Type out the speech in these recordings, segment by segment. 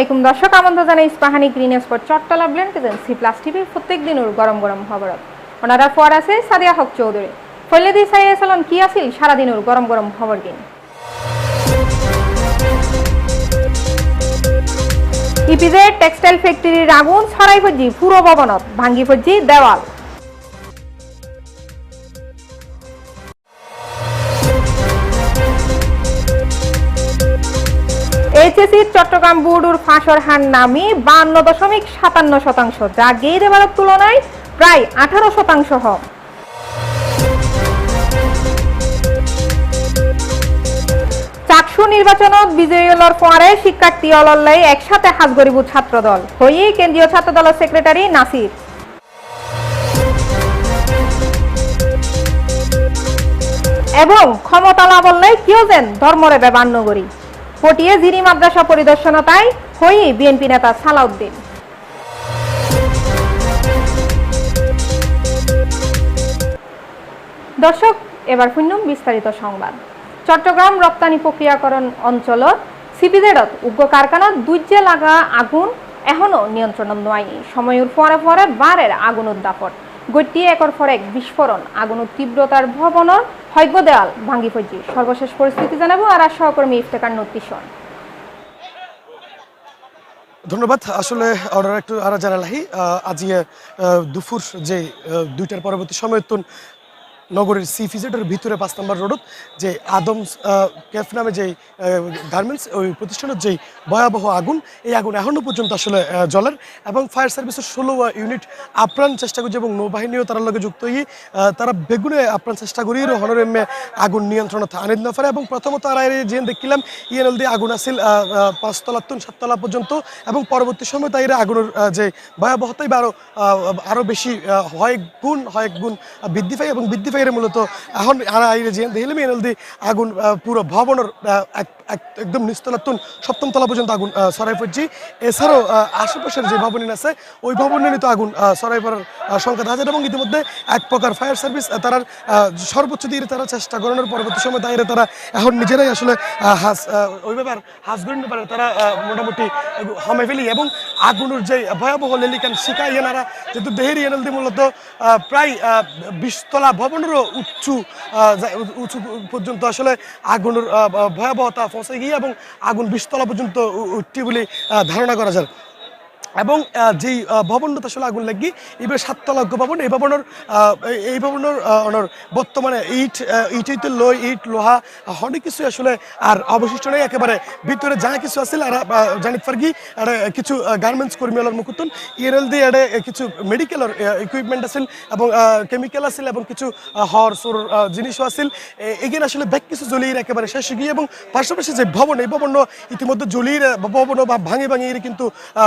আলাইকুম দর্শক, আমন্ত্রণ জানাই Ispahani green spot Chattala blend agency plus টিভির প্রত্যেক দিনের গরম গরম খবরত। ওনারা ফর আছে সাদিয়া হক চৌধুরী। ফৈলেদি সাইয়া সালাম কি আছিল? সারাদিনের গরম গরম খবর দিন ইপিজে টেক্সটাইল ফ্যাক্টরির আগুন ছড়াই ফজি পুরো ভবনত, ভাঙ্গি ফজি দেওয়াল। এইচএসির চট্টগ্রাম বুডুর ফাঁসর হার নামি বান্ন দশমিক সাতান্ন শতাংশ। যা গেইর এবারের তুলনায় প্রায় আঠারো শতাংশ হয় চাকসু নির্বাচনত বিজয়ী হলর পরে শিক্ষার্থী অলল্লাই একসাথে হাজ গরিব ছাত্র দল হয়ে কেন্দ্রীয় ছাত্র দলের সেক্রেটারি নাসির। এবং ক্ষমতা লাভল্লাই কিয় যেন ধর্মরে বেবান নগরী পটিয়ে জিরি মাদ্রাসা পরিদর্শনতায় হয়ে বিএনপি নেতা সালাউদ্দিন। দর্শক, এবার শুনুন বিস্তারিত সংবাদ। চট্টগ্রাম রপ্তানি প্রক্রিয়াকরণ অঞ্চলত সিপিজেডত উগ্র কারখানাত দুইজে লাগা আগুন এখনও নিয়ন্ত্রণ নয়নি সময়ৰ পরে পরে বারের আগুন উদ্যাপন। গতি একর পর এক বিস্ফোরণ আগুন তীব্রতার ভবনর হৈগ্য দেয়াল ভাঙ্গি ফজি। সর্বশেষ পরিস্থিতি জানাব আর আর সহকর্মী ইফতেকার নতিশন ধন্যবাদ। আসলে ওনারা একটু আরা জানালাহি। আজকে দুপুর যে দুইটার পরবর্তী সময় তুন নগরের সি ফিজেটের ভিতরে পাঁচ নম্বর রোডত যে আদম ক্যাফ নামে যে গার্মেন্টস ওই প্রতিষ্ঠানের যেই ভয়াবহ আগুন এই আগুন এখনও পর্যন্ত আসলে আহ, জ্বলের এবং ফায়ার সার্ভিসের ষোলো ইউনিট আপ্রাণ চেষ্টা করছে এবং নৌবাহিনীও তার লগে যুক্ত হয়ে তারা বেগুনে আপ্রাণ চেষ্টা করি হনরে এমে আগুন নিয়ন্ত্রণ আনিত না পারে এবং প্রথমত আর যে দেখিলাম ইএনএল দিয়ে আগুন আসিল পাঁচতলা তুন সাততলা পর্যন্ত এবং পরবর্তী সময় তাইরা আগুনের যে ভয়াবহতাই বা আরও আহ, আরও বেশি হয় গুণ হয় গুণ বৃদ্ধি পায় এবং বৃদ্ধি পাই আর আইরে যে দেখলাম ইএনএল দিয়ে আগুন পুরো ভবনের একদম নিচতলা তুন সপ্তম তলা পর্যন্ত আগুন ছড়াই পড়ছি। এছাড়াও আশেপাশের যে ভবনী আছে ওই ভবনে তো আগুন ছড়াই পড়ার সংখ্যা দেখা যায় এবং ইতিমধ্যে এক প্রকার ফায়ার সার্ভিস তারা সর্বোচ্চ দিয়ে তারা চেষ্টা করানোর পরবর্তী সময় দাঁড়িয়ে তারা এখন নিজেরাই আসলে হাস আহ, ওই ব্যাপার হাস গণ্য পারে তারা মোটামুটি হমে ফেলি এবং আগুনের যে ভয়াবহ লেলিকান শিকাই এনারা যেহেতু দেহেরি দিয়ে মূলত প্রায় বিশতলা ভবনেরও উঁচু উঁচু পর্যন্ত আসলে আগুনের ভয়াবহতা পৌঁছে গিয়ে এবং আগুন বিশতলা পর্যন্ত উঠটি বলে ধারণা করা যায়। এবং যেই ভবনটা আসলে আগুন লাগি এবার সাততলা অজ্ঞ ভবন এই ভবনের এই- এই ভবনের ওনার বর্তমানে ইট আহ, ইট ইট লই ইট লোহা অনেক কিছু আসলে আর অবশিষ্ট নেই একেবারে ভিতরে যা কিছু আছে আর জানিত পারগি আর কিছু গার্মেন্টস কর্মী হলার মুকুতন ইএরএল দিয়ে আরে কিছু মেডিকেলের ইকুইপমেন্ট আছিল এবং কেমিক্যাল আছিল এবং কিছু হর সুর জিনিসও আছিল এগিয়ে আসলে ব্যাগ কিছু জ্বলিয়ে একেবারে শেষ গিয়ে এবং পাশাপাশি যে ভবন এই ভবন ইতিমধ্যে জ্বলিয়ে ভবন বা ভাঙে ভাঙে কিন্তু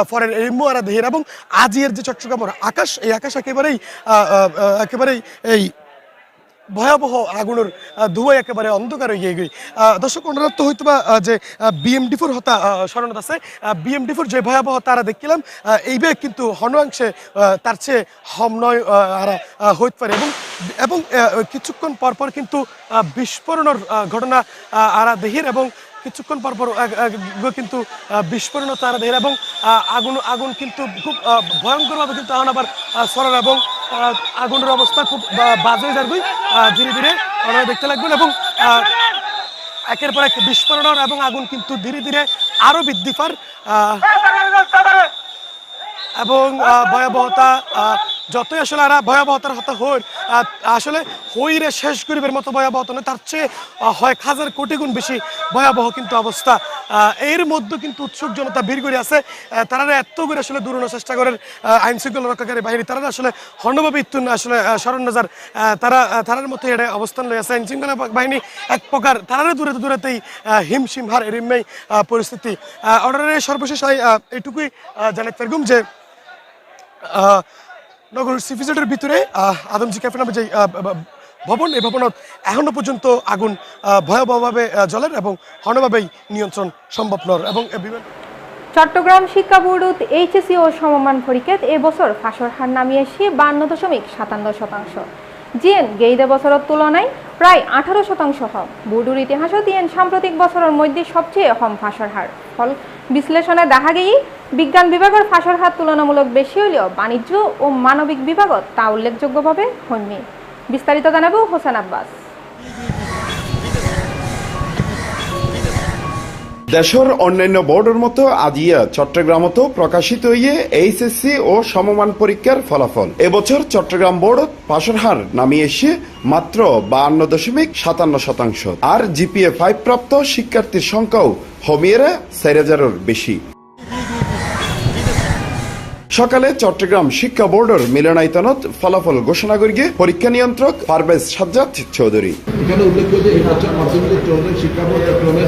ফরেন এমও আর দেহের এবং আজিয়ের যে চট্টগ্রামের আকাশ এই আকাশ একেবারেই একেবারেই এই ভয়াবহ আগুনের ধুয়ায় একেবারে অন্ধকার হয়ে আহ, দর্শক ওনারা তো যে বিএমডি ফোর হতা স্মরণত আছে। বিএমডি ফোর যে ভয়াবহ তারা দেখছিলাম আহ, এই ব্যাগ কিন্তু হনঅংশে আহ, তার চেয়ে হম নয় হইতে পারে। এবং এবং কিছুক্ষণ পর পর কিন্তু বিস্ফোরণের ঘটনা আরা দেহির এবং কিছুক্ষণ পর পর কিন্তু বিস্ফোরণ তারা দেহের এবং আগুন আগুন কিন্তু খুব ভয়ঙ্করভাবে কিন্তু এখন আবার সরার এবং আগুনের অবস্থা খুব বাজে যাবে ধীরে ধীরে ওনারা দেখতে লাগবেন এবং একের পর এক বিস্ফোরণ এবং আগুন কিন্তু ধীরে ধীরে আরও বৃদ্ধি পার এবং ভয়াবহতা যতই আসলে আর ভয়াবহতার হতা হই আসলে হইরে শেষ গরিবের মতো ভয়াবহতা নয় তার চেয়ে হয় হাজার কোটি গুণ বেশি ভয়াবহ কিন্তু অবস্থা। এর মধ্যে কিন্তু উৎসুক জনতা ভিড় করে আছে তারা এত করে আসলে দূরানোর চেষ্টা করেন আইন শৃঙ্খলা রক্ষাকারী বাহিনী। তারা আসলে হন্যভাবে ইত্যুন আসলে আহ, শরণ নজার তারা তারার মতো এটা অবস্থান রয়ে আছে। আইন শৃঙ্খলা বাহিনী এক প্রকার তারা দূরে দূরেতেই আহ, হিমশিম হার এরিমেই পরিস্থিতি। অর্ডারের সর্বশেষ হয় আহ, জানাতে পারগুম যে নগর সিফিজেটের ভিতরে আদমজি ক্যাফে নামে যে ভবন, এই ভবনত এখনও পর্যন্ত আগুন ভয়াবহভাবে জ্বলের এবং হনভাবেই নিয়ন্ত্রণ সম্ভব নর এবং বিমান চট্টগ্রাম শিক্ষা বোর্ডত এইচএসি ও সমমান পরীক্ষাত এবছর ফাঁসর হার নামিয়ে এসে বান্ন দশমিক সাতান্ন শতাংশ। জিএন গেইদা বছরের তুলনায় প্রায় আঠারো শতাংশ হম বুডুর ইতিহাসও দিয়েন সাম্প্রতিক বছরের মধ্যে সবচেয়ে হম ফাঁসর হার। ফল বিশ্লেষণে দেখা গেই বিজ্ঞান বিভাগের ফাঁসর হার তুলনামূলক বেশি হলেও বাণিজ্য ও মানবিক বিভাগত তা উল্লেখযোগ্যভাবে হন্যে বিস্তারিত জানাব হোসেন আব্বাস। দেশের অন্যান্য বোর্ডের মতো আজিয়া চট্টগ্রামত প্রকাশিত হইয়ে এইচএসসি ও সমমান পরীক্ষার ফলাফল। এবছর চট্টগ্রাম বোর্ড পাশের হার নামিয়ে এসে মাত্র বাহান্ন দশমিক সাতান্ন শতাংশ। আর জিপিএ ফাইভ প্রাপ্ত শিক্ষার্থীর সংখ্যাও হমিয়েরা চার হাজারের বেশি। সকালে চট্টগ্রাম শিক্ষা বোর্ডের মিলনায়তনত ফলাফল ঘোষণা করিয়ে পরীক্ষা নিয়ন্ত্রক পারভেজ সাজ্জাদ চৌধুরী। এখানে যে এই মাধ্যমিক চৌধুরী শিক্ষা বোর্ড চট্টগ্রামের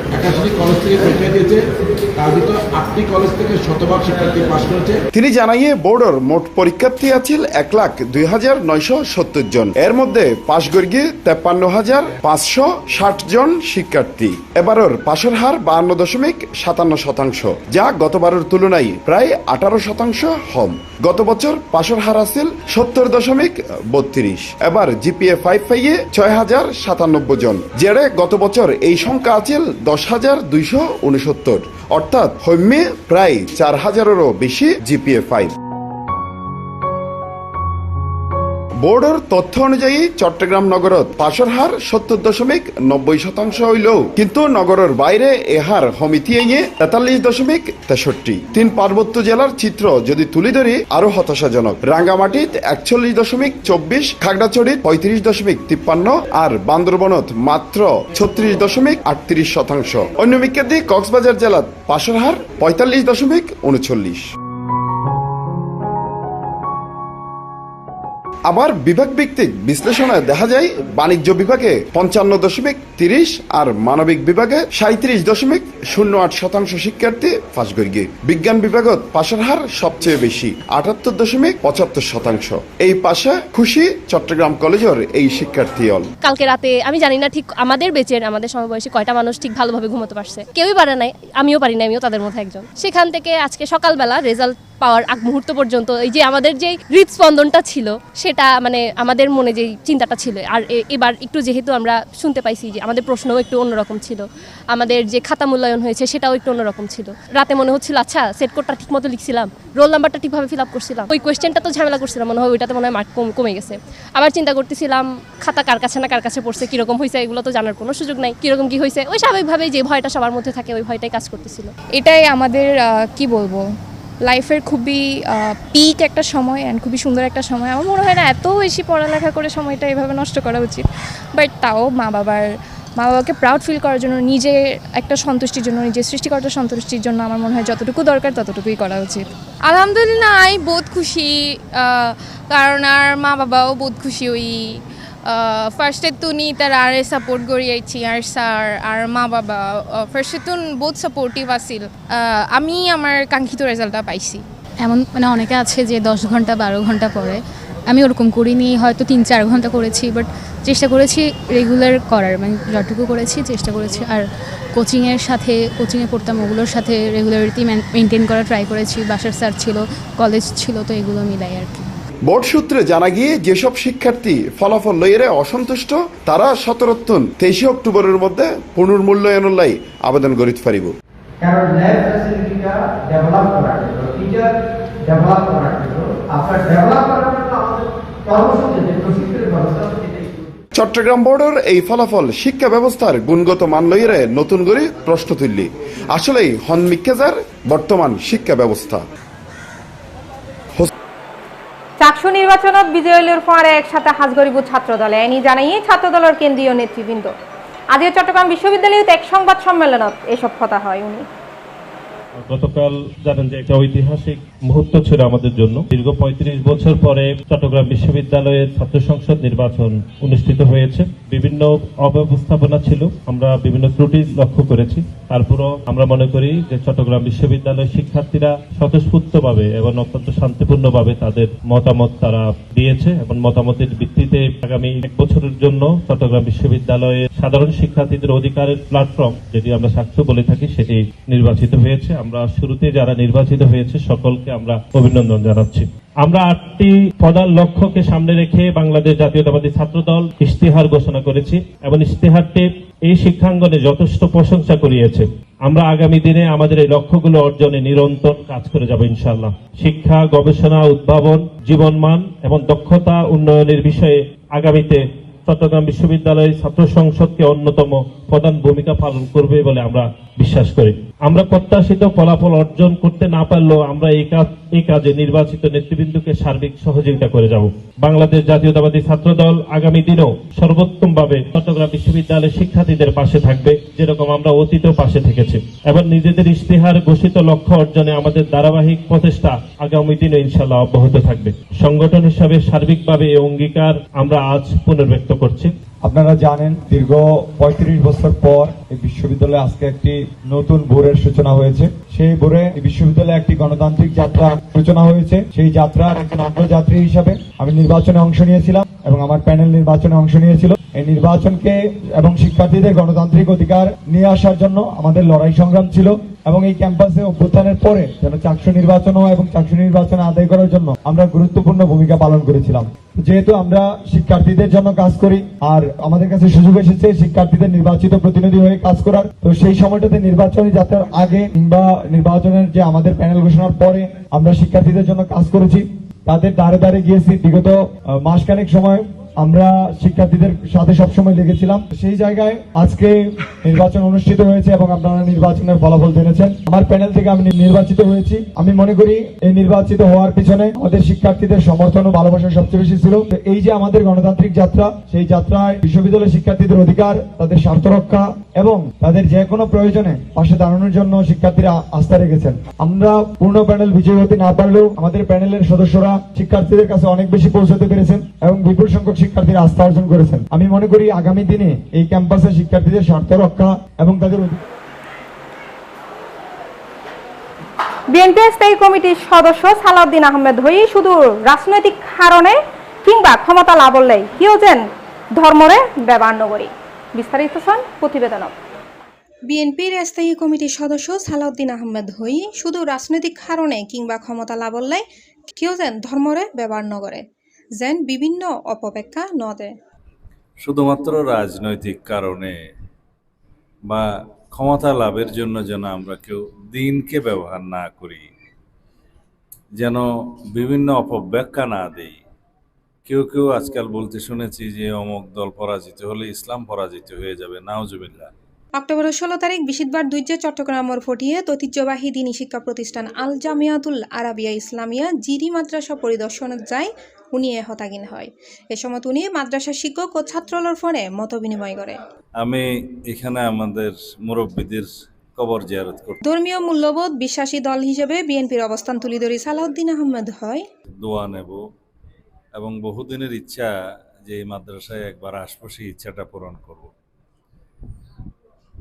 তিনি জানাইয়ে বোর্ডের মোট পরীক্ষার্থী আছিল এক লাখ দুই হাজার নয়শো সত্তর জন। এর মধ্যে পাশ গর্গে তেপ্পান্ন হাজার পাঁচশো ষাট জন শিক্ষার্থী। এবারের পাশের হার বাহান্ন দশমিক সাতান্ন শতাংশ, যা গতবারের তুলনায় প্রায় আঠারো শতাংশ হম গত বছর পাশের হার আছিল সত্তর দশমিক বত্রিশ। এবার জিপিএ ফাইভ পাইয়ে ছয় হাজার সাতানব্বই জন। জেরে গত বছর এই সংখ্যা আছিল দশ হাজার দুইশো উনসত্তর। অর্থাৎ হম্যে প্রায় চার হাজারেরও বেশি জিপিএ ফাইভ বোর্ডের তথ্য অনুযায়ী চট্টগ্রাম নগরত পাশের হার সত্তর দশমিক নব্বই শতাংশ হইলেও কিন্তু নগরের বাইরে এ হার হমিতি এগিয়ে তেতাল্লিশ দশমিক তেষট্টি। তিন পার্বত্য জেলার চিত্র যদি তুলি ধরি আরও হতাশাজনক। রাঙ্গামাটিত একচল্লিশ দশমিক চব্বিশ, খাগড়াছড়িত পঁয়ত্রিশ দশমিক তিপ্পান্ন আর বান্দরবনত মাত্র ছত্রিশ দশমিক আটত্রিশ শতাংশ। অন্য মিক্ষাদি কক্সবাজার জেলার পাশের হার পঁয়তাল্লিশ দশমিক উনচল্লিশ। আবার বিভাগ ভিত্তিক বিশ্লেষণে দেখা যায়, বাণিজ্য বিভাগে পঞ্চান্ন দশমিক তিরিশ আর মানবিক বিভাগে সাঁত্রিশ দশমিক শূন্য আট শতাংশ শিক্ষার্থী গিয়ে বিজ্ঞান বিভাগত পাশের হার সবচেয়ে বেশি, আটাত্তর দশমিক পঁচাত্তর শতাংশ। এই পাশে খুশি চট্টগ্রাম কলেজের এই শিক্ষার্থী অল। কালকে রাতে, আমি জানি না ঠিক আমাদের বেচের, আমাদের সমবয়সী কয়টা মানুষ ঠিক ভালোভাবে ঘুমোতে পারছে। কেউই পারে নাই, আমিও পারি না আমিও তাদের মধ্যে একজন। সেখান থেকে আজকে সকালবেলা রেজাল্ট পাওয়ার আগ মুহূর্ত পর্যন্ত, এই যে আমাদের যে হৃদস্পন্দনটা ছিল, সেটা মানে আমাদের মনে যে চিন্তাটা ছিল। আর এবার একটু যেহেতু আমরা শুনতে পাইছি যে আমাদের প্রশ্নও একটু অন্যরকম ছিল, আমাদের যে খাতা মূল্যায়ন হয়েছে সেটাও একটু অন্যরকম ছিল। রাতে মনে হচ্ছিল আচ্ছা সেট কোডটা ঠিক মতো লিখছিলাম রোল নাম্বারটা ঠিকভাবে ফিল আপ করছিলাম। ওই কোয়েশ্চেনটা তো ঝামেলা করছিলাম, মনে হয় ওইটাতে মনে হয় মার্ক কম, কমে গেছে। আবার চিন্তা করতেছিলাম, খাতা কার কাছে না কার কাছে পড়ছে, কীরকম হয়েছে এগুলো তো জানার কোনো সুযোগ নাই, কীরকম কী হয়েছে ওই স্বাভাবিকভাবেই যে ভয়টা সবার মধ্যে থাকে, ওই ভয়টাই কাজ করতেছিল। এটাই আমাদের কি বলব? লাইফের খুবই পিক একটা সময় অ্যান্ড খুবই সুন্দর একটা সময়। আমার মনে হয় না এত বেশি পড়ালেখা করে সময়টা এভাবে নষ্ট করা উচিত। বাট তাও মা বাবার, মা বাবাকে প্রাউড ফিল করার জন্য, নিজের একটা সন্তুষ্টির জন্য, নিজের সৃষ্টিকর্তার সন্তুষ্টির জন্য আমার মনে হয় যতটুকু দরকার ততটুকুই করা উচিত। আলহামদুলিল্লাহ, আই বোধ খুশি কারণ আর মা বাবাও বোধ খুশি ফার্স্টে তুনি তার আর সাপোর্ট করিয়াইছি আর স্যার আর মা বাবা ফার্স্টে তুন বহুত সাপোর্টিভ আছিল। আমি আমার কাঙ্ক্ষিত রেজাল্টটা পাইছি। এমন মানে অনেকে আছে যে দশ ঘণ্টা, বারো ঘণ্টা পড়ে। আমি ওরকম করিনি, হয়তো তিন চার ঘণ্টা করেছি বাট চেষ্টা করেছি রেগুলার করার। মানে যতটুকু করেছি, চেষ্টা করেছি। আর কোচিংয়ের সাথে কোচিংয়ে পড়তাম, ওগুলোর সাথে রেগুলারিটি মেনটেন করার ট্রাই করেছি। বাসার স্যার ছিল কলেজ ছিল, তো এগুলো মিলাই আর কি। বোর্ড সূত্রে জানা গিয়ে যেসব শিক্ষার্থী ফলাফল লইয়েরে অসন্তুষ্ট তারা সতেরোত্তন তেইশে অক্টোবরের মধ্যে পুনর্মূল্যায়নের লাই আবেদন করিতে পারিব কারণ ল্যাব ফ্যাসিলিটিটা ডেভেলপ করার জন্য টিচার ডেভেলপ করার জন্য আপনার ডেভেলপ করার জন্য আমাদের কর্মসূচি প্রশিক্ষণের ব্যবস্থা চট্টগ্রাম বোর্ডের এই ফলাফল শিক্ষা ব্যবস্থার গুণগত মান লইয়েরে নতুন করে প্রশ্ন তুললি। আসলেই হনমিক্ষেজার বর্তমান শিক্ষা ব্যবস্থা। চাকসু নির্বাচনত বিজয়ীর ফোয়ারে একসাথে হাজগরিব ছাত্র দলে এনি জানাইয়ে ছাত্র দলের কেন্দ্রীয় নেতৃবৃন্দ। আজ চট্টগ্রাম বিশ্ববিদ্যালয়ত এক সংবাদ সম্মেলনত এসব কথা হয় উনি। গতকাল জানেন যে একটা ঐতিহাসিক মুহূর্ত ছিল আমাদের জন্য। দীর্ঘ পঁয়ত্রিশ বছর পরে চট্টগ্রাম বিশ্ববিদ্যালয়ের ছাত্র সংসদ নির্বাচন অনুষ্ঠিত হয়েছে। বিভিন্ন অব্যবস্থাপনা ছিল। আমরা বিভিন্ন ত্রুটি লক্ষ্য করেছি। তারপরও আমরা মনে করি যে চট্টগ্রাম বিশ্ববিদ্যালয়ের শিক্ষার্থীরা স্বতঃস্ফূর্তভাবে এবং অত্যন্ত শান্তিপূর্ণভাবে তাদের মতামত তারা দিয়েছে এবং মতামতের ভিত্তিতে আগামী এক বছরের জন্য চট্টগ্রাম বিশ্ববিদ্যালয়ের সাধারণ শিক্ষার্থীদের অধিকারের প্ল্যাটফর্ম, যেটি আমরা সাক্ষ্য বলে থাকি, সেটি নির্বাচিত হয়েছে। আমরা শুরুতে যারা নির্বাচিত হয়েছে, সকলকে আমরা অভিনন্দন জানাচ্ছি। আমরা আটটি প্রধান লক্ষ্যকে সামনে রেখে বাংলাদেশ জাতীয়তাবাদী ছাত্রদল ইশতেহার ঘোষণা করেছি এবং ইশতেহারটি এই শিক্ষাঙ্গনে যথেষ্ট প্রশংসা করিয়েছে। আমরা আগামী দিনে আমাদের এই লক্ষ্যগুলো অর্জনে নিরন্তর কাজ করে যাব ইনশাল্লাহ শিক্ষা, গবেষণা, উদ্ভাবন, জীবনমান এবং দক্ষতা উন্নয়নের বিষয়ে আগামীতে চট্টগ্রাম বিশ্ববিদ্যালয়ের ছাত্র সংসদকে অন্যতম প্রধান ভূমিকা পালন করবে বলে আমরা বিশ্বাস করি। আমরা প্রত্যাশিত ফলাফল অর্জন করতে না পারলেও আমরা এই কাজ, এই কাজে নির্বাচিত নেতৃবৃন্দকে সার্বিক সহযোগিতা করে যাব। বাংলাদেশ জাতীয়তাবাদী ছাত্র দল আগামী দিনেও সর্বোত্তমভাবে চট্টগ্রাম বিশ্ববিদ্যালয়ের শিক্ষার্থীদের পাশে থাকবে, যেরকম আমরা অতীতেও পাশে থেকেছি। এবং নিজেদের ইশতেহার ঘোষিত লক্ষ্য অর্জনে আমাদের ধারাবাহিক প্রচেষ্টা আগামী দিনে ইনশাল্লাহ অব্যাহত থাকবে। সংগঠন হিসাবে সার্বিকভাবে এই অঙ্গীকার আমরা আজ পুনর্ব্যক্ত করছি। আপনারা জানেন, দীর্ঘ পঁয়ত্রিশ বছর পর এই বিশ্ববিদ্যালয়ে আজকে একটি নতুন ভোরের সূচনা হয়েছে। সেই ভোরে বিশ্ববিদ্যালয়ে একটি গণতান্ত্রিক যাত্রা সূচনা হয়েছে। সেই যাত্রার একজন অগ্রযাত্রী হিসাবে আমি নির্বাচনে অংশ নিয়েছিলাম এবং আমার প্যানেল নির্বাচনে অংশ নিয়েছিল। এই নির্বাচনকে এবং শিক্ষার্থীদের গণতান্ত্রিক অধিকার নিয়ে আসার জন্য আমাদের লড়াই সংগ্রাম ছিল। এবং এই ক্যাম্পাসে অভ্যুত্থানের পরে যেন চাকসু নির্বাচন হয় এবং চাকসু নির্বাচন আদায় করার জন্য আমরা গুরুত্বপূর্ণ ভূমিকা পালন করেছিলাম। যেহেতু আমরা শিক্ষার্থীদের জন্য কাজ করি, আর আমাদের কাছে সুযোগ এসেছে শিক্ষার্থীদের নির্বাচিত প্রতিনিধি হয়ে কাজ করার। তো সেই সময়টাতে নির্বাচনী যাত্রার আগে কিংবা নির্বাচনের যে আমাদের প্যানেল ঘোষণার পরে আমরা শিক্ষার্থীদের জন্য কাজ করেছি। তাদের দ্বারে দ্বারে গিয়েছি। বিগত মাসখানেক সময় আমরা শিক্ষার্থীদের সাথে সবসময় লেগেছিলাম। সেই জায়গায় আজকে নির্বাচন অনুষ্ঠিত হয়েছে এবং আপনারা নির্বাচনের ফলাফল জেনেছেন। আমার প্যানেল থেকে আমি নির্বাচিত হয়েছি। আমি মনে করি এই নির্বাচিত হওয়ার পিছনে আমাদের শিক্ষার্থীদের সমর্থন ও ভালোবাসা সবচেয়ে বেশি ছিল। এই যে আমাদের গণতান্ত্রিক যাত্রা, সেই যাত্রায় বিশ্ববিদ্যালয়ের শিক্ষার্থীদের অধিকার, তাদের স্বার্থ রক্ষা এবং তাদের যে কোনো প্রয়োজনে পাশে দাঁড়ানোর জন্য শিক্ষার্থীরা আস্থা রেখেছেন। আমরা পূর্ণ প্যানেল বিজয়ী হতে না পারলেও আমাদের প্যানেলের সদস্যরা শিক্ষার্থীদের কাছে অনেক বেশি পৌঁছাতে পেরেছেন এবং বিপুল সংখ্যক শিক্ষার্থীরা আস্থা অর্জন করেছেন। আমি মনে করি আগামী দিনে এই ক্যাম্পাসে শিক্ষার্থীদের স্বার্থ রক্ষা এবং তাদের বিএনপি স্থায়ী কমিটির সদস্য সালাউদ্দিন আহমেদ হই শুধু রাজনৈতিক কারণে কিংবা ক্ষমতা লাভ হলে কেউ যেন ধর্মরে ব্যবহার নগরী বিস্তারিত শোন প্রতিবেদনত বিএনপির স্থায়ী কমিটির সদস্য সালাউদ্দিন আহমেদ হই শুধু রাজনৈতিক কারণে কিংবা ক্ষমতা কেউ যেন ধর্মরে ব্যবহার নগরে যেন বিভিন্ন অপব্যাখ্যা ন দেয়। শুধুমাত্র রাজনৈতিক কারণে বা ক্ষমতা লাভের জন্য যেন আমরা কেউ দিনকে ব্যবহার না করি যেন বিভিন্ন অপব্যাখ্যা না দেই। কেউ কেউ আজকাল বলতে শুনেছি যে অমুক দল পরাজিত হলে ইসলাম পরাজিত হয়ে যাবে নাওজুবিল্লাহ। অক্টোবরের ষোলো তারিখ বিশিতবার দুইজে চট্টগ্রামর ফটিয়ে ঐতিহ্যবাহী দিনী শিক্ষা প্রতিষ্ঠান আল জামিয়াতুল আরাবিয়া ইসলামিয়া জিরি মাদ্রাসা পরিদর্শনে যায় উনি এ হতাগিন হয়। এ সময় উনি মাদ্রাসা শিক্ষক ও ছাত্রলর ফোনে মত বিনিময় করে। আমি এখানে আমাদের মুরব্বীদের কবর জিয়ারত করতে ধর্মীয় মূল্যবোধ বিশ্বাসী দল হিসেবে বিএনপির অবস্থান তুলি ধরি সালাউদ্দিন আহমেদ হয়। দোয়া নেব এবং বহুদিনের ইচ্ছা যে এই মাদ্রাসায় একবার আসব সেই ইচ্ছাটা পূরণ করব।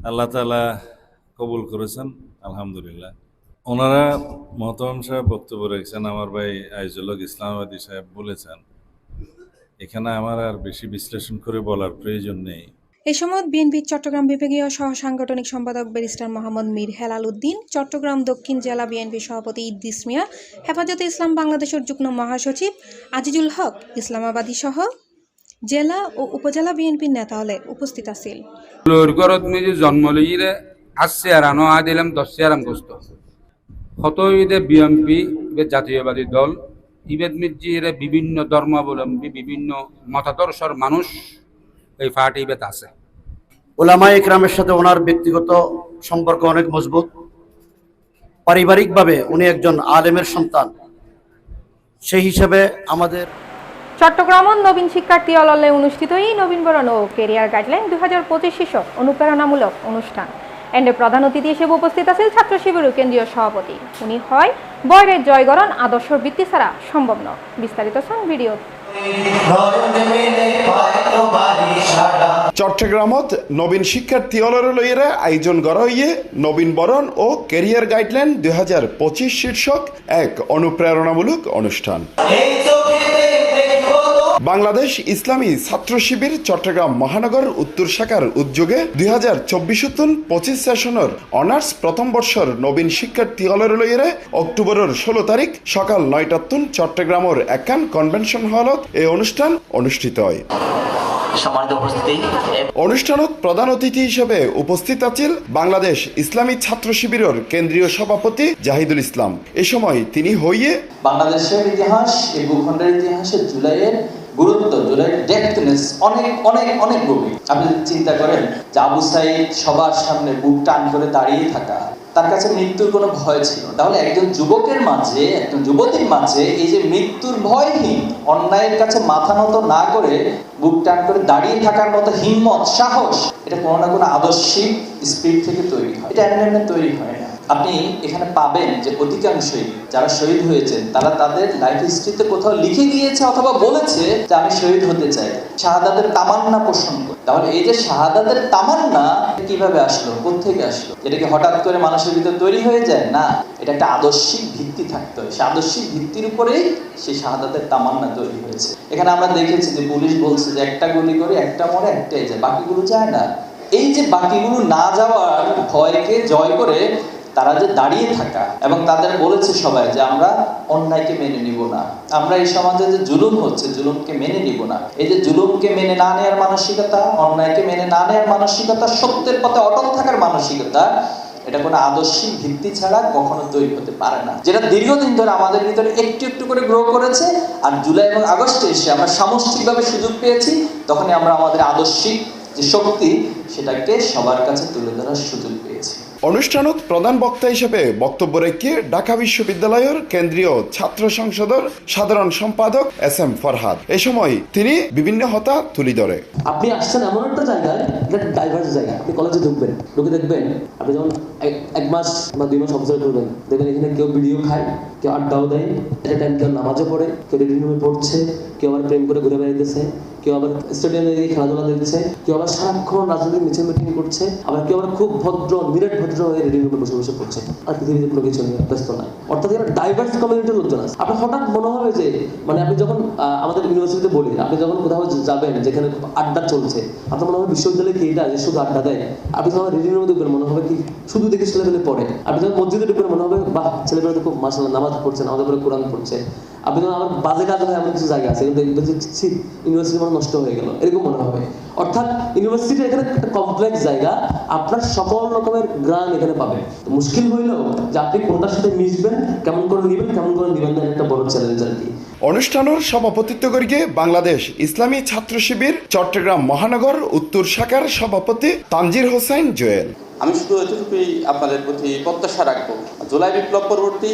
আল্লাহ তালা কবুল করেছেন আলহামদুলিল্লাহ। ওনারা মহতরম সাহেব বক্তব্য রেখেছেন আমার ভাই আইজুলক ইসলামাবাদী সাহেব বলেছেন এখানে আমার আর বেশি বিশ্লেষণ করে বলার প্রয়োজন নেই। এ সময় বিএনপির চট্টগ্রাম বিভাগীয় সহ সাংগঠনিক সম্পাদক ব্যারিস্টার মোহাম্মদ মীর হেলাল উদ্দিন চট্টগ্রাম দক্ষিণ জেলা বিএনপি সভাপতি ইদ্দিস মিয়া হেফাজতে ইসলাম বাংলাদেশের যুগ্ম মহাসচিব আজিজুল হক ইসলামাবাদী সহ জেলা ও উপজেলা বিএনপির নেতা হলে উপস্থিত আছিল। জন্ম লইলে আসছে আর আনো আদিলাম দশে আরাম গোস্ত। কত ইদে বিএমপি জাতীয়বাদী দল ইবেদ মির্জিরে বিভিন্ন ধর্মাবলম্বী বিভিন্ন মতাদর্শর মানুষ এই পার্টি ইবেত আছে। ওলামা ইকরামের সাথে ওনার ব্যক্তিগত সম্পর্ক অনেক মজবুত। পারিবারিকভাবে উনি একজন আলেমের সন্তান। সেই হিসেবে আমাদের চট্টগ্রামত নবীন শিক্ষার্থী অললে অনুষ্ঠিত এই নবীনবরণ ও কেরিয়ার গাইডলাইন দু হাজার পঁচিশ শীর্ষক অনুপ্রেরণামূলক অনুষ্ঠান। এন্ডে প্রধান অতিথি হিসেবে উপস্থিত আছেন ছাত্র শিবিরের কেন্দ্রীয় সভাপতি। উনি হয় বয়রের জয়গরণ আদর্শ বৃত্তি ছাড়া সম্ভব নয়। বিস্তারিত সং ভিডিও। চট্টগ্রামত নবীন শিক্ষার্থী অলরলইয়েরা আয়োজন করা হইয়ে নবীন বরণ ও ক্যারিয়ার গাইডলাইন দুই হাজার পঁচিশ শীর্ষক এক অনুপ্রেরণামূলক অনুষ্ঠান। বাংলাদেশ ইসলামী ছাত্র শিবির চট্টগ্রাম মহানগর উত্তর শাখার উদ্যোগে দুই হাজার চব্বিশ পঁচিশ সেশনের অনার্স প্রথম বর্ষর নবীন শিক্ষার্থী হলের লইয়েরে অক্টোবরের ষোলো তারিখ সকাল নয়টাত্তুন চট্টগ্রামের একান কনভেনশন হলত এই অনুষ্ঠান অনুষ্ঠিত হয়। সম্মানিত উপস্থিতি। অনুষ্ঠানত প্রধান অতিথি হিসেবে উপস্থিত আছেন বাংলাদেশ ইসলামী ছাত্র শিবিরের কেন্দ্রীয় সভাপতি জাহিদুল ইসলাম। এ সময় তিনি হইয়ে বাংলাদেশের ইতিহাস এই ভূখণ্ডের ইতিহাসে জুলাইয়ের গুরুত্ব জুলাইয়ের ডেপথনেস অনেক অনেক অনেক গভীর। আপনি চিন্তা করেন যে আবু সাইদ সবার সামনে বুক টান করে দাঁড়িয়ে থাকা, তার কাছে মৃত্যুর কোনো ভয় ছিল তাহলে একজন যুবকের মাঝে, একজন যুবতীর মাঝে এই যে মৃত্যুর ভয়হীন, অন্যায়ের কাছে মাথা নত না করে বুক টান করে দাঁড়িয়ে থাকার মতো হিম্মত, সাহস, এটা কোনো না কোনো আদর্শিক স্পিড থেকে তৈরি হয়। এটা এমনি তৈরি হয় না। আপনি এখানে পাবেন যে অধিকাংশই যারা শহীদ হয়েছেন, তারা তাদের লাইফ হিস্ট্রিতে কোথাও লিখে গিয়েছে অথবা বলেছে যে আমি শহীদ হতে চাই। শাহাদাতের তামান্না করে। তাহলে এই যে শাহাদাতের তামান্না কীভাবে আসলো? কোথেকে আসলো? এটা কি হঠাৎ করে মানুষের ভিতর তৈরি হয়ে যায়? না, এটা একটা আদর্শিক ভিত্তি থাকতে হয়। সে আদর্শিক ভিত্তির উপরেই সেই শাহাদাতের তামান্না তৈরি হয়েছে। এখানে আমরা দেখেছি যে পুলিশ বলছে যে একটা গুলি করে, একটা মরে, একটাই যায়। বাকিগুলো যায় না। এই যে বাকিগুলো না যাওয়ার ভয়কে জয় করে তারা যে দাঁড়িয়ে থাকা এবং তাদের বলেছে সবাই যে আমরা অন্যায়কে মেনে নিব না। আমরা এই সমাজে যে জুলুম হচ্ছে, জুলুমকে মেনে নিব না। এই যে জুলুমকে মেনে না নেওয়ার মানসিকতা, অন্যায়কে মেনে না নেওয়ার মানসিকতা, সত্যের পথে অটল থাকার মানসিকতা, এটা কোনো আদর্শিক ভিত্তি ছাড়া কখনো তৈরি হতে পারে না। যেটা দীর্ঘদিন ধরে আমাদের ভিতরে একটু একটু করে গ্রো করেছে, আর জুলাই এবং আগস্টে এসে আমরা সামষ্টিকভাবে সুযোগ পেয়েছি, তখনই আমরা আমাদের আদর্শিক যে শক্তি, সেটাকে সবার কাছে তুলে ধরার সুযোগ পেয়েছি। অনুষ্ঠানত প্রধান বক্তা হিসেবে বক্তব্য রেখে ঢাকা বিশ্ববিদ্যালয়ের কেন্দ্রীয় ছাত্র সংসদের সাধারণ সম্পাদক এস এম ফরহাদ। এ সময় তিনি বিভিন্ন হতা তুলি ধরে। আপনি আসছেন এমন একটা জায়গায়, এটা ডাইভার্স জায়গা। আপনি কলেজে ঢুকবেন ঢুকে দেখবেন, আপনি যেমন এক- মাস বা দুই মাস অবজার্ভ করবেন দেখবেন এখানে কেউ ভিডিও খায়, কেউ আড্ডাও দেয়, একটা টাইম কেউ নামাজও পড়ে, কেউ রিডিং রুমে পড়ছে, কেউ আবার প্রেম করে ঘুরে বেড়াইতেছে। কেউ আবার স্টেডিয়ামে গিয়ে খেলাধুলা দেখছে, কেউ আবার সারাক্ষণ রাজনৈতিক মিছিল মিটিং করছে, আবার কেউ আবার খুব ভদ্র নিরেট ভদ্র হয়ে রিডিং রুমে বসে বসে পড়ছে। আর পৃথিবীতে কোনো কিছু নিয়ে ব্যস্ত নয়। অর্থাৎ এখানে ডাইভার্স কমিউনিটির লোকজন আছে। আপনার হঠাৎ মনে হবে যে মানে আপনি যখন আমাদের ইউনিভার্সিটিতে বলি, আপনি যখন কোথাও যাবেন, যেখানে আড্ডা চলছে, আপনার মনে হবে বিশ্ববিদ্যালয়ে কি এটা যে শুধু আড্ডা দেয়? আপনি যখন রিডিং রুমে দেখবেন মনে হবে কি, শুধু দেখে ছেলেপেলে পড়ে। আপনি যখন মসজিদে ঢুকবেন, মনে হবে, বাহ, ছেলেপেলে তো খুব মাসাল্লাহ নামাজ পড়ছে আমাদের উপরে কোরআন পড়ছে। আপনি যখন আমার বাজে কাজ হয়, এমন কিছু জায়গা আছে, কিন্তু ইউনিভার্সিটি নষ্ট হয়ে গেল, এরকম মনে হবে। অর্থাৎ ইউনিভার্সিটি এখানে একটা কমপ্লেক্স জায়গা, আপনার সকল রকমের গ্রাম এখানে পাবেন মুশকিল হইল যে আপনি কোনটার সাথে মিশবেন, কেমন করে নিবেন, কেমন করে নিবেন না একটা বড় চ্যালেঞ্জ আর কি। অনুষ্ঠানের সভাপতিত্ব করিয়ে বাংলাদেশ ইসলামী ছাত্র শিবির চট্টগ্রাম মহানগর উত্তর শাখার সভাপতি তানজির হোসেন জোয়েল। আমি শুধু এতটুকুই আপনাদের প্রতি প্রত্যাশা রাখব, জুলাই বিপ্লব পরবর্তী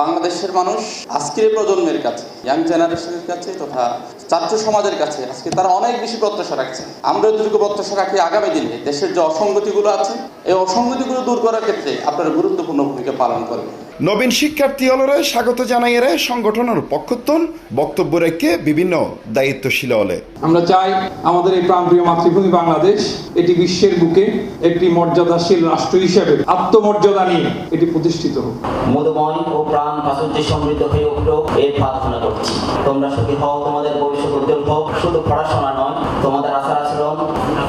বাংলাদেশের মানুষ আজকের প্রজন্মের কাছে ইয়াং জেনারেশনের কাছে তথা ছাত্র সমাজের কাছে আজকে তারা অনেক বেশি প্রত্যাশা রাখছে। আমরা এতটুকু প্রত্যাশা রাখি আগামী দিনে দেশের যে অসঙ্গতিগুলো আছে, এই অসঙ্গতিগুলো দূর করার ক্ষেত্রে আপনারা গুরুত্বপূর্ণ ভূমিকা পালন করবেন। নবীন শিক্ষার্থী হলরে স্বাগত জানাই জানাইয়েরে সংগঠনের পক্ষত্বন বক্তব্য রেখে বিভিন্ন দায়িত্বশীল হলে। আমরা চাই আমাদের এই প্রাণপ্রিয় মাতৃভূমি বাংলাদেশ এটি বিশ্বের বুকে একটি মর্যাদাশীল রাষ্ট্র হিসেবে আত্মমর্যাদা নিয়ে এটি প্রতিষ্ঠিত হোক। মধুময় ও প্রাণ প্রাচুর্যে সমৃদ্ধ হয়ে উঠল এর প্রার্থনা করছি। তোমরা সুখী হও তোমাদের ভবিষ্যৎ উজ্জ্বল হোক। শুধু পড়াশোনা নয় তোমাদের আচার আচরণ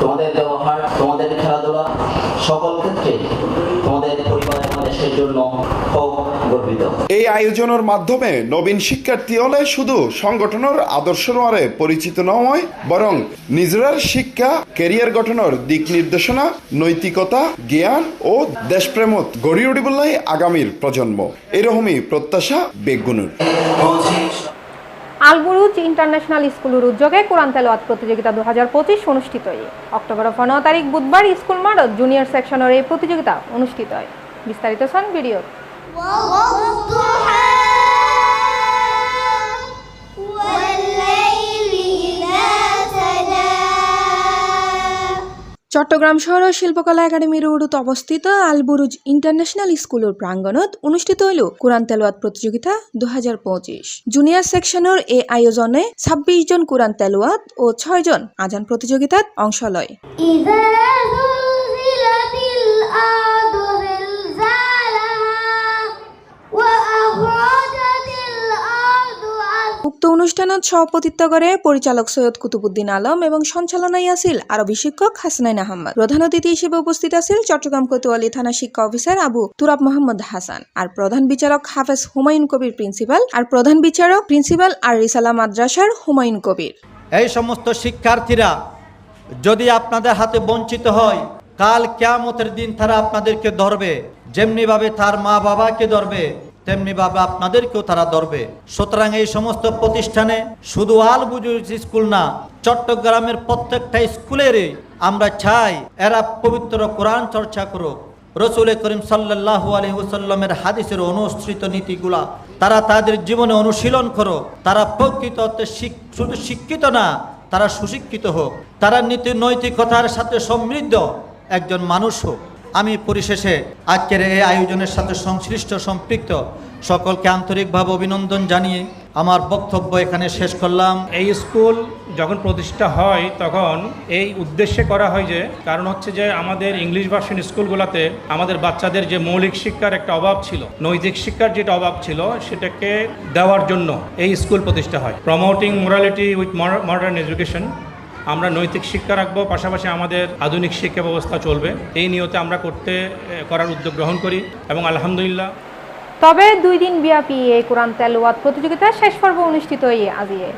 তোমাদের ব্যবহার তোমাদের খেলাধুলা সকল ক্ষেত্রে তোমাদের পরিবার দেশের জন্য হোক গর্বিত। এই আয়োজনের মাধ্যমে নবীন শিক্ষার্থী হলে শুধু সংগঠনের আদর্শ নোয়ারে পরিচিত নয় বরং নিজের শিক্ষা ক্যারিয়ার গঠনের দিক নির্দেশনা নৈতিকতা জ্ঞান ও দেশপ্রেমত গড়ি উঠিবলাই আগামীর প্রজন্ম। এরকমই প্রত্যাশা বেগুনের আলবুরুজ ইন্টারন্যাশনাল স্কুলের উদ্যোগে কোরআন তেলোয়াত প্রতিযোগিতা দু হাজার পঁচিশ অনুষ্ঠিত হয়। অক্টোবর পনেরো তারিখ বুধবার স্কুল মাঠ জুনিয়র সেকশনের এই প্রতিযোগিতা অনুষ্ঠিত হয়। বিস্তারিত সন ভিডিও চট্টগ্রাম শহর শিল্পকলা একাডেমির উড়ুত অবস্থিত আলবুরুজ ইন্টারন্যাশনাল স্কুলের প্রাঙ্গণত অনুষ্ঠিত হইল কোরআন তেলাওয়াত প্রতিযোগিতা দু হাজার পঁচিশ। জুনিয়র সেকশনের এই আয়োজনে ছাব্বিশ জন কোরআন তেলোয়াত ও ছয় জন আজান প্রতিযোগিতাত অংশ লয়। উক্ত অনুষ্ঠানত সভাপতিত্ব করে পরিচালক সৈয়দ কুতুবুদ্দিন আলম এবং সঞ্চালনায় আছিল আরবি শিক্ষক হাসনাইন আহমদ। প্রধান অতিথি হিসেবে উপস্থিত আছিল চট্টগ্রাম কোতোয়ালি থানা শিক্ষা অফিসার আবু তুরাব মোহাম্মদ হাসান আর প্রধান বিচারক হাফেজ হুমায়ুন কবির প্রিন্সিপাল আর প্রধান বিচারক প্রিন্সিপাল আর রিসালা মাদ্রাসার হুমায়ুন কবির। এই সমস্ত শিক্ষার্থীরা যদি আপনাদের হাতে বঞ্চিত হয়, কাল কেয়ামতের দিন তারা আপনাদেরকে ধরবে, যেমনিভাবে তার মা বাবাকে ধরবে। তেমনিভাবে আপনাদেরকেও তারা ধরবে। সুতরাং এই সমস্ত প্রতিষ্ঠানে শুধু আল বুজুর স্কুল না, চট্টগ্রামের প্রত্যেকটা স্কুলেরই আমরা চাই এরা পবিত্র কোরআন চর্চা করুক। রসুল করিম সাল্লাহ আলহিউসাল্লামের হাদিসের অনুসৃত নীতিগুলা তারা তাদের জীবনে অনুশীলন করো তারা প্রকৃত শুধু শিক্ষিত না, তারা সুশিক্ষিত হোক। তারা নীতি নৈতিকতার সাথে সমৃদ্ধ একজন মানুষ হোক। আমি পরিশেষে আজকের এই আয়োজনের সাথে সংশ্লিষ্ট সম্পৃক্ত সকলকে আন্তরিকভাবে অভিনন্দন জানিয়ে আমার বক্তব্য এখানে শেষ করলাম। এই স্কুল যখন প্রতিষ্ঠা হয়, তখন এই উদ্দেশ্যে করা হয় যে, কারণ হচ্ছে যে আমাদের ইংলিশ ভার্সন স্কুলগুলোতে আমাদের বাচ্চাদের যে মৌলিক শিক্ষার একটা অভাব ছিল, নৈতিক শিক্ষার যেটা অভাব ছিল, সেটাকে দেওয়ার জন্য এই স্কুল প্রতিষ্ঠা হয়। Promoting morality with modern education আমরা নৈতিক শিক্ষা রাখব পাশাপাশি আমাদের আধুনিক শিক্ষা ব্যবস্থা চলবে। এই নিয়তে আমরা করতে করার উদ্যোগ গ্রহণ করি এবং আলহামদুলিল্লাহ। তবে দুই দিন ব্যাপী এই কোরআন তেলাওয়াত প্রতিযোগিতা শেষ পর্ব অনুষ্ঠিত এই আজিয়ে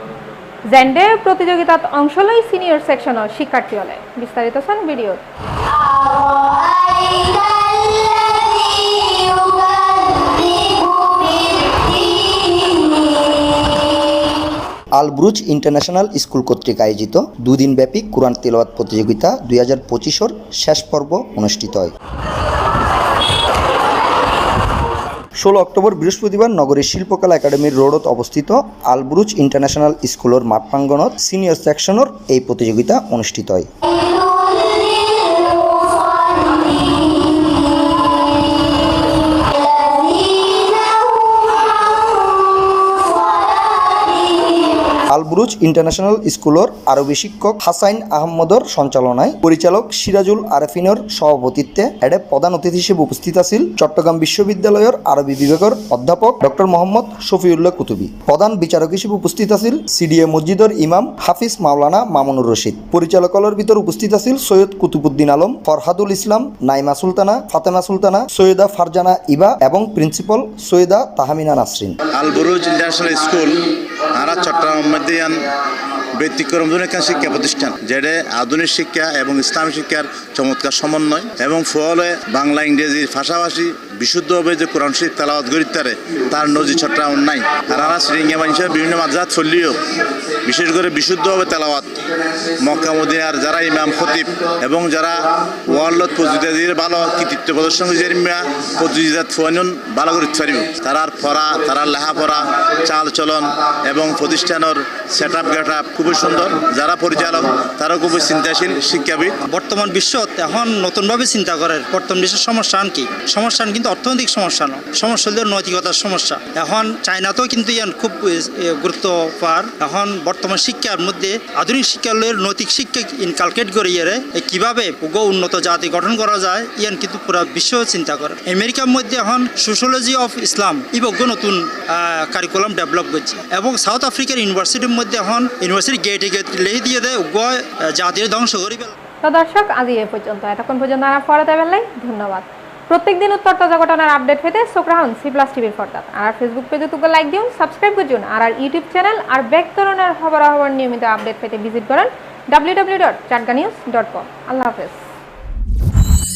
জেন্ডে প্রতিযোগিতাত অংশ লই সিনিয়র সেকশনের শিক্ষার্থী হলে বিস্তারিত চান ভিডিও আলব্রুজ ইন্টারন্যাশনাল স্কুল কর্তৃক আয়োজিত দুদিনব্যাপী কোরআন তেলাওয়াত প্রতিযোগিতা দুই হাজার পঁচিশর শেষ পর্ব অনুষ্ঠিত হয়। ষোলো অক্টোবর বৃহস্পতিবার নগরীর শিল্পকলা একাডেমির রোডত অবস্থিত আলব্রুজ ইন্টারন্যাশনাল স্কুলের মাঠ প্রাঙ্গণত সিনিয়র সেকশনের এই প্রতিযোগিতা অনুষ্ঠিত হয়। আলবুরুজ ইন্টারন্যাশনাল স্কুলের আরবি শিক্ষক হাসাইন আহমদর সঞ্চালনায় পরিচালক সিরাজুল আরেফিনের সভাপতিত্বে এডে প্রধান অতিথি হিসেবে উপস্থিত আছিল চট্টগ্রাম বিশ্ববিদ্যালয়ের আরবি বিভাগের অধ্যাপক ডক্টর মোহাম্মদ শফিউল্লাহ কুতুবি। প্রধান বিচারক হিসেবে উপস্থিত আছিল সিডিএ মসজিদের ইমাম হাফিজ মাওলানা মামুনুর রশিদ। পরিচালকলের ভিতর উপস্থিত আছিল সৈয়দ কুতুবুদ্দিন আলম, ফরহাদুল ইসলাম, নাইমা সুলতানা, ফাতেমা সুলতানা, সৈয়দা ফারজানা ইবা এবং principal Syeda Tahmina Nasrin. Al Buruj international school আর চট্টগ্রাম মধ্যেয়ান ব্যতিক্রম একটা শিক্ষা প্রতিষ্ঠান, যেটা আধুনিক শিক্ষা এবং ইসলামী শিক্ষার চমৎকার সমন্বয় এবং ফলে বাংলা ইংরেজির পাশাপাশি বিশুদ্ধভাবে যে কোরআন শরীফ তেলাওয়াত গরিতারে তার নজির চট্টগ্রাম নাই। আর আমরা শৃঙ্গে মানুষের বিভিন্ন মাজাত ফলিও বিশেষ করে বিশুদ্ধভাবে তেলাওয়াত। মক্কা, মদিনার যারা ইমাম, খতিব এবং যারা ওয়ার্ল্ডত প্রতিযোগিতাদের ভালো কৃতিত্ব প্রদর্শন করেছে প্রতিযোগিতা ফুয়ানুন ভালো করে পারিব তারার পড়া, তারার লেখাপড়া চাল চলন এবং প্রতিষ্ঠানের সেট আপ গেট আপ খুবই সুন্দর। যারা পরিচালক, তারাও খুবই চিন্তাশীল, শিক্ষাবিদ। বর্তমান বিশ্বত এখন নতুনভাবে চিন্তা করে। বর্তমান বিশ্বের সমস্যা আন কি সমস্যা কিন্তু অর্থনৈতিক সমস্যা নয় সমস্যা হলে নৈতিকতার সমস্যা। এখন চায়নাতেও কিন্তু ইয়ান খুব এ, এ, গুরুত্ব পার এখন বর্তমান শিক্ষার মধ্যে আধুনিক শিক্ষা নৈতিক শিক্ষা ইনকালকেট করে ইয়ারে এ কীভাবে উগ উন্নত জাতি গঠন করা যায় ইয়ান কিন্তু পুরা বিশ্ব চিন্তা করে। আমেরিকার মধ্যে এখন সোশ্যোলজি অফ ইসলাম ইবজ্ঞ নতুন কারিকুলাম ডেভেলপ করছে। এবং সাউথ আফ্রিকার ইউনিভার্সিটির মধ্যে এখন ইউনিভার্সিটি গেটে গেট লেহে দিয়ে দেয় উগ্র জাতির ধ্বংস করি তো দর্শক আজ এই পর্যন্ত। এতক্ষণ পর্যন্ত পড়াতে বেলায় ধন্যবাদ। প্রত্যেক দিন উত্তর তাজা ঘটনার আপডেট পেতে রাখুন সি প্লাস টিভির ফর্দাত আর ফেসবুক পেজে তুকে লাইক দিন সাবস্ক্রাইব করুন আর আর ইউটিউব চ্যানেল আর ব্যাক ধরনের খবরাখবর নিয়মিত আপডেট পেতে ভিজিট করুন W W dot Chatga news dot com আল্লাহ হাফেজ।